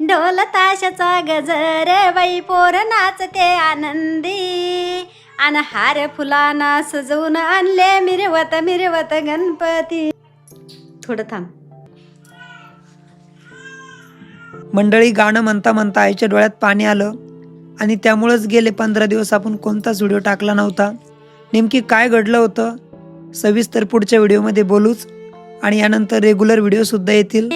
ढोल ताशाचा गजर बाई पोर नाचते आनंदी. अन हार फुलांना सजवून आणले मिरवत मिरवत गणपती. थोडं थांब. मंडळी गाणं म्हणता म्हणता आईच्या डोळ्यात पाणी आलं आणि त्यामुळंच गेले पंधरा दिवस आपण कोणताच व्हिडिओ टाकला नव्हता. नेमकी काय घडलं होतं सविस्तर पुढच्या व्हिडिओमध्ये बोलूच आणि यानंतर रेग्युलर व्हिडिओ सुद्धा येतील.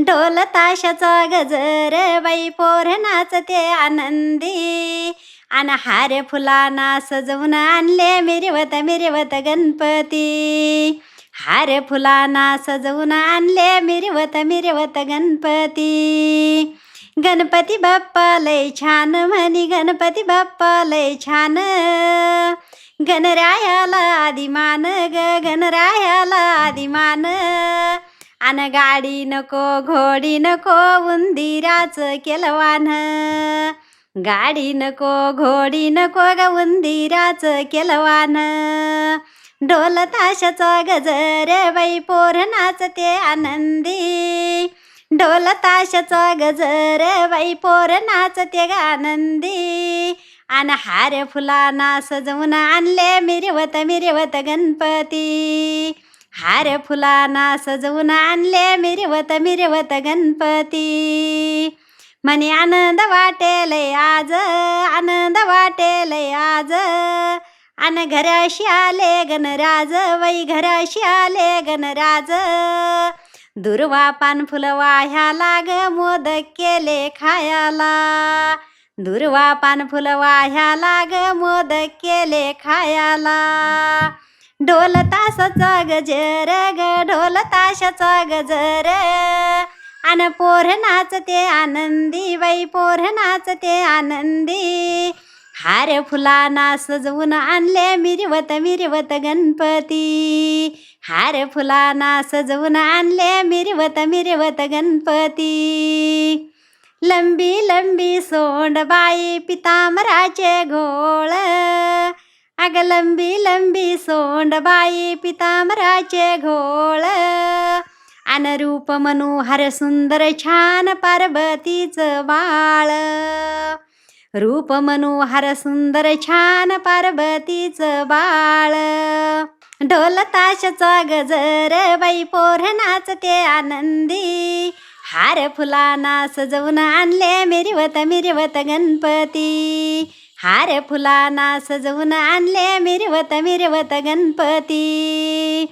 ढोल ताशाचा गजर बाई पोर नाचते आनंदी. आन हार फुलांना सजवून आणले मिरवत मिरवत गणपती. हार फुलाना सजवून आणले मिरवत मिरवत गणपती. गणपती बाप्पा लय छान म्हणी गणपती बाप्पा लय छान. गणरायाला आदिमान ग गणरायाला आदिमान. अन गाडी नको घोडी नको उंदिराच केलवान गाडी नको घोडी नको ग उंदिराच केलवान ढोल ताशाचा गजर बाई पोर नाचते आनंदी. ढोल ताशाचा गजर बाई पोर नाचते ग आनंदी. अन हार फुलांना सजवून आणले मिरवत मिरवत गणपती. हार फुलांना सजवून आणले मिरवत मिरवत गणपती. म्हणे आनंद वाटेल आज आनंद वाटेल आज. अन घराशी आले गणराज वै घराशी आले गणराज. दुर्वा पान फुल वाह्या लाग मोदक केले खायाला. दुर्वा पान फुल वाह्या लाग मोदक केले खायाला. ढोल गज गजर ग ढोल ताशाचा गजर अन पोर नाचते आनंदी बाई पोर नाचते आनंदी. हार फुलाना सजवून आणले मिरवत मिरवत गणपती. हार फुलाना सजवून आणले मिरवत मिरवत गणपती. लंबी लंबी सोंड बाई पितांबराचे घोळ. अग लंबी लंबी सोंडबाई पितांबराचे घोळ अन रूप मनोहर सुंदर छान पार्वतीचं बाळ रूप मनोहर सुंदर छान पार्वतीचं बाळ ढोल ताशचा गजर बाई पोर नाचते आनंदी हार फुलांना सजवून आणले मिरवत मिरवत गणपती. हार फुलांना सजवून आणले मिरवत मिरवत गणपती.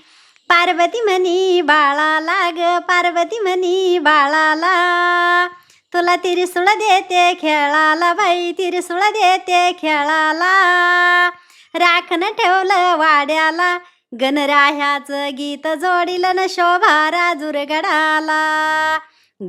पार्वती म्हणी बाळाला ग पार्वती म्हणी बाळाला तुला तिरसुळ देते खेळाला बाई तिरसुळ देते खेळाला. राखण ठेवलं वाड्याला गणराह्याचं गीत जोडिलं न शोभा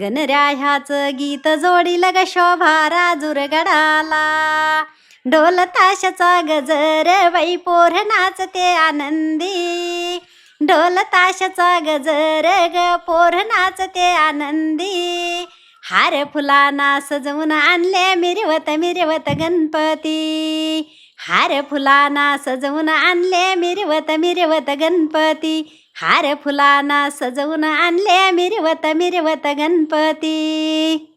राजूरगडाला गणराह्याचं गीत जोडील ग शोभा राजूरगडाला ढोल ताशाचा गजर बाई पोर नाचते आनंदी. ढोल ताशाचा गजर ग पोर नाचते आनंदी. हार फुलांना सजवून आणले मिरवत मिरवत गणपती. हार फुलांना सजवून आणले मिरवत मिरवत गणपती. हार फुलांना सजवून आणले मिरवत मिरवत गणपती.